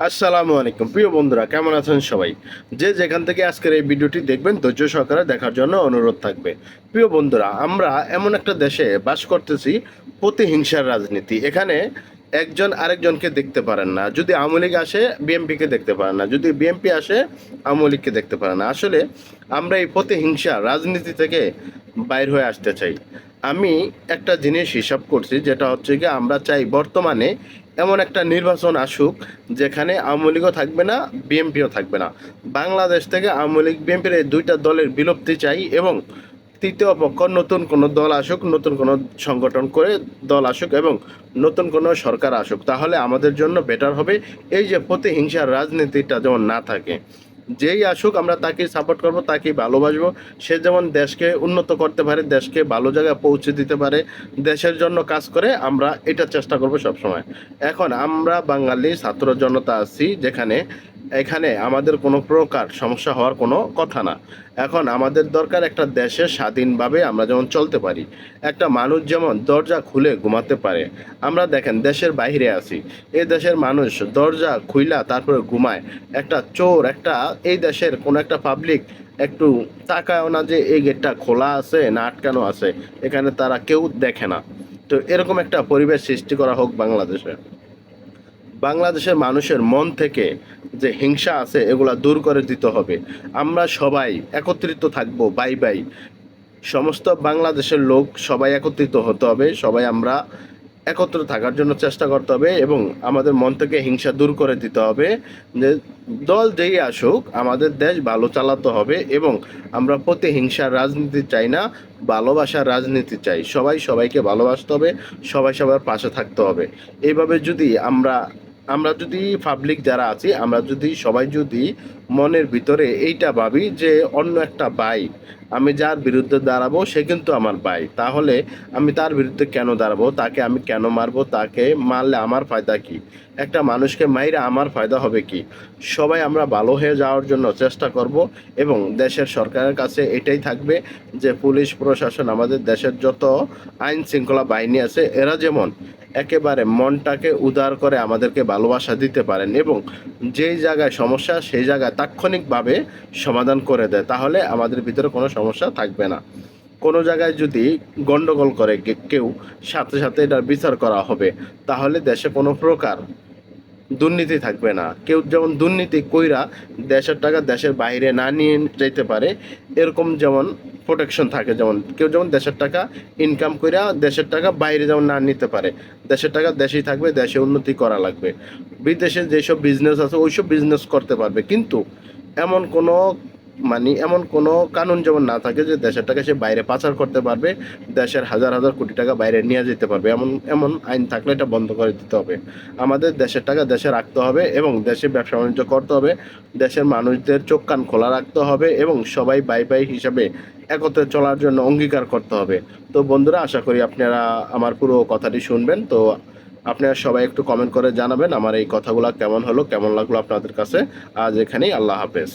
আসসালামু আলাইকুম। প্রিয় বন্ধুরা, কেমন আছেন সবাই? যে যেখান থেকে আজকের এই ভিডিওটি দেখবেন, ধৈর্য সহকারে দেখার জন্য অনুরোধ থাকবে। প্রিয় বন্ধুরা, আমরা এমন একটা দেশে বাস করতেছি, প্রতিহিংসার রাজনীতি। এখানে একজন আরেকজনকে দেখতে পারেন না। যদি আওয়ামী লীগ আসে, বিএনপিকে দেখতে পারেন না। যদি বিএনপি আসে, আওয়ামী লীগকে দেখতে পারেন না। আসলে আমরা এই প্রতিহিংসা রাজনীতি থেকে বাইর হয়ে আসতে চাই। আমি একটা জিনিস হিসাব করছি, যেটা হচ্ছে কি আমরা চাই বর্তমানে এমন একটা নির্বাচন আসুক যেখানে আওয়ামী লীগও থাকবে না, বিএনপিও থাকবে না। বাংলাদেশ থেকে আওয়ামী লীগ, বিএনপির এই দুইটা দলের বিলুপ্তি চাই এবং তৃতীয় পক্ষ নতুন কোনো দল আসুক, নতুন কোনো সংগঠন করে দল আসুক এবং নতুন কোনো সরকার আসুক, তাহলে আমাদের জন্য বেটার হবে। এই যে প্রতিহিংসার রাজনীতিটা যেমন না থাকে যেই আসুক, আমরা তাকেই সাপোর্ট করব, তাকেই ভালোবাসবো। সে যেমন দেশকে উন্নত করতে পারে, দেশকে ভালো জায়গায় পৌঁছে দিতে পারে, দেশের জন্য কাজ করে আমরা এটা চেষ্টা করব সবসময়। এখন আমরা বাঙালি ছাত্র জনতা আছি, যেখানে এখানে আমাদের কোনো প্রকার সমস্যা হওয়ার কোনো কথা না। এখন আমাদের দরকার একটা দেশে স্বাধীনভাবে আমরা যেমন চলতে পারি, একটা মানুষ যেমন দরজা খুলে ঘুমাতে পারে। আমরা দেখেন দেশের বাইরে আছি, এই দেশের মানুষ দরজা খুইলা তারপরে ঘুমায়। একটা চোর, একটা এই দেশের কোনো একটা পাবলিক একটু তাকায়ও না যে এই গেটটা খোলা আছে না আটকানো আছে, এখানে তারা কেউ দেখে না। তো এরকম একটা পরিবেশ সৃষ্টি করা হোক বাংলাদেশে। বাংলাদেশের মানুষের মন থেকে যে হিংসা আছে, এগুলা দূর করে দিতে হবে। আমরা সবাই একত্রিত থাকব, বাই বাই। সমস্ত বাংলাদেশের লোক সবাই একত্রিত হতে হবে, সবাই আমরা একত্র থাকার জন্য চেষ্টা করতে হবে এবং আমাদের মন থেকে হিংসা দূর করে দিতে হবে যে দল যেই আসুক, আমাদের দেশ ভালো চালাতে হবে এবং আমরা প্রতিহিংসার রাজনীতি চাই না, ভালোবাসার রাজনীতি চাই। সবাই সবাইকে ভালোবাসতে হবে, সবাই সবার পাশে থাকতে হবে। এইভাবে যদি আমরা আমরা যদি পাবলিক যারা আছি, আমরা যদি সবাই যদি মনের ভিতরে এইটা ভাবি যে অন্য একটা ভাই, আমি যার বিরুদ্ধে দাঁড়াবো সে কিন্তু আমার ভাই। তাহলে আমি তার বিরুদ্ধে কেন দাঁড়াবো? তাকে আমি কেন মারবো? তাকে মারলে আমার ফায়দা কি? একটা মানুষকে মাইরে আমার ফায়দা হবে কি? সবাই আমরা ভালো হয়ে যাওয়ার জন্য চেষ্টা করব এবং দেশের সরকারের কাছে এটাই থাকবে যে পুলিশ, প্রশাসন, আমাদের দেশের যত আইন শৃঙ্খলা বাহিনী আছে, এরা যেমন একেবারে মনটাকে উদার করে আমাদেরকে ভালোবাসা দিতে পারেন এবং যেই জায়গায় সমস্যা, সেই জায়গায় তাৎক্ষণিকভাবে সমাধান করে দেয়, তাহলে আমাদের ভিতরে কোনো সমস্যা থাকবে না। কোনো জায়গায় যদি গণ্ডগোল করে কেউ, সাথে সাথে এটার বিচার করা হবে, তাহলে দেশে কোনো প্রকার দুর্নীতি থাকবে না। কেউ যেমন দুর্নীতি কইরা দেশের টাকা দেশের বাইরে না নিয়ে যেতে পারে, এরকম যেমন প্রোটেকশন থাকে যেমন, কেউ যেমন দেশের টাকা ইনকাম কইরা দেশের টাকা বাইরে যেমন না নিতে পারে, দেশের টাকা দেশেই থাকবে, দেশে উন্নতি করা লাগবে। বিদেশে যেসব বিজনেস আছে, ওইসব বিজনেস করতে পারবে। কিন্তু এমন কোনো মানে এমন কোনো কানুন যেমন না থাকে যে দেশের টাকা সে বাইরে পাচার করতে পারবে, দেশের হাজার হাজার কোটি টাকা বাইরে নিয়ে যেতে পারবে, এমন এমন আইন থাকলে এটা বন্ধ করে দিতে হবে। আমাদের দেশের টাকা দেশে রাখতে হবে এবং দেশে ব্যবসা বাণিজ্য করতে হবে, দেশের মানুষদের চোখ কান খোলা রাখতে হবে এবং সবাই বাই বাই হিসাবে একত্রে চলার জন্য অঙ্গীকার করতে হবে। তো বন্ধুরা, আশা করি আপনারা আমার পুরো কথাটি শুনবেন। তো আপনারা সবাই একটু কমেন্ট করে জানাবেন আমার এই কথাগুলো কেমন হলো, কেমন লাগল আপনাদের কাছে। আজ এখানেই আল্লাহ হাফেজ।